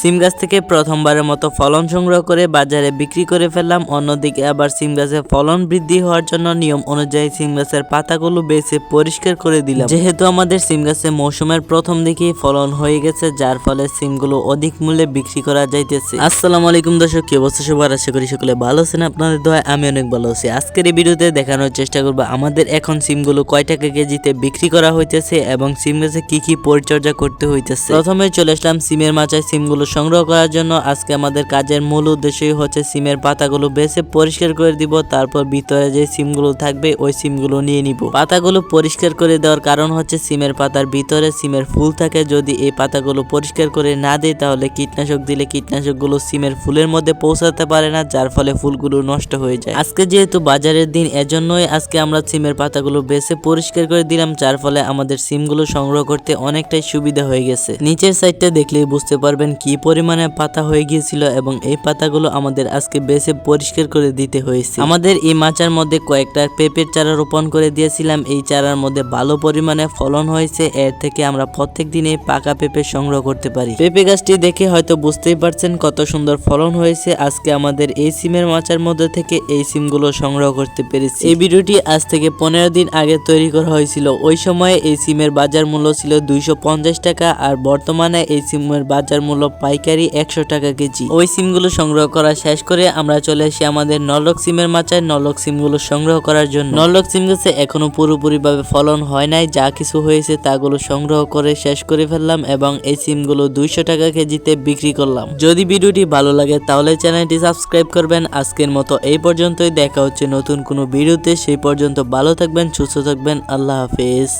সিম গাছ থেকে প্রথমবারের মতো ফলন সংগ্রহ করে বাজারে বিক্রি করে ফেললাম। অন্যদিকে আবার সিম গাছের ফলন বৃদ্ধি হওয়ার জন্য নিয়ম অনুযায়ী সিম গাছের পাতাগুলো বেছে পরিষ্কার করে দিলাম। যেহেতু আমাদের সিম গাছে মৌসুমের প্রথম দিকেই ফলন হয়ে গেছে, যার ফলে সিমগুলো অধিক মূল্যে বিক্রি করা যাইতেছে। আসসালামু আলাইকুম দর্শক, কি অবস্থা সবার? আশা করি সকলে ভালো আছেন, আপনাদের দোয়া আমি অনেক ভালো আছি। আজকের এই ভিডিওতে দেখানোর চেষ্টা করব আমাদের এখন সিমগুলো কয় টাকা কেজিতে বিক্রি করা হইতেছে এবং সিম গাছে কি কি পরিচর্যা করতে হইতেছে। প্রথমে চলে আসলাম সিমের মাচায় সিমগুলো সংগ্রহ করার জন্য আজকে আমাদের কাজের মূল উদ্দেশ্যই হচ্ছে সিমের পাতাগুলো বেছে পরিষ্কার করে দিব, তারপর ভিতরে যে সিমগুলো থাকবে ওই সিমগুলো নিয়ে নিব। পাতাগুলো পরিষ্কার করে দেওয়ার কারণ হচ্ছে সিমের পাতার ভিতরে সিমের ফুল থাকে, যদি এই পাতাগুলো পরিষ্কার করে না দেয় তাহলে কীটনাশক দিলে কীটনাশকগুলো সিমের ফুলের মধ্যে পৌঁছাতে পারে না, যার ফলে ফুলগুলো নষ্ট হয়ে যায়। আজকে যেহেতু বাজারের দিন, এজন্যই আজকে আমরা সিমের পাতাগুলো বেছে পরিষ্কার করে দিলাম, যার ফলে আমাদের সিমগুলো সংগ্রহ করতে অনেকটাই সুবিধা হয়ে গেছে। নিচের সাইডটা দেখলেই বুঝতে পারবেন কি পরিমাণে পাতা হয়ে গিয়েছিল এবং এই পাতাগুলো আমাদের আজকে বেছে পরিষ্কার করে দিতে হয়েছে। আমাদের এই মাচার মধ্যে কয়েকটা পেঁপের চারা রোপণ করে দিয়েছিলাম। এই চারার মধ্যে ভালো পরিমাণে ফলন হয়েছে। এর থেকে আমরা প্রত্যেক দিনে পাকা পেঁপে সংগ্রহ করতে পারি। পেঁপে গাছটি দেখে হয়তো বুঝতেই পারছেন কত সুন্দর ফলন হয়েছে। আজকে আমাদের এই সিমের মাচার মধ্যে থেকে এই সিমগুলো সংগ্রহ করতে পেরেছি। এই ভিডিওটি আজ থেকে পনেরো দিন আগে তৈরি করা হয়েছিল। ওই সময়ে এই সিমের বাজার মূল্য ছিল দুইশো পঞ্চাশ টাকা আর বর্তমানে এই সিমের বাজার মূল্য পাইকারি একশো টাকা কেজি। ওই সিমগুলো সংগ্রহ করা শেষ করে আমরা চলে আসি আমাদের নলক সিমের মাচায় নলক সিমগুলো সংগ্রহ করার জন্য। নলক সিম গাছে এখনও পুরোপুরি ভাবে ফলন হয় নাই, যা কিছু হয়েছে তাগুলো সংগ্রহ করে শেষ করে ফেললাম এবং এই সিমগুলো দুইশো টাকা কেজিতে বিক্রি করলাম। যদি ভিডিওটি ভালো লাগে তাহলে চ্যানেলটি সাবস্ক্রাইব করবেন। আজকের মতো এই পর্যন্তই, দেখা হচ্ছে নতুন কোনো ভিডিওতে। সেই পর্যন্ত ভালো থাকবেন, সুস্থ থাকবেন, আল্লাহ হাফেজ।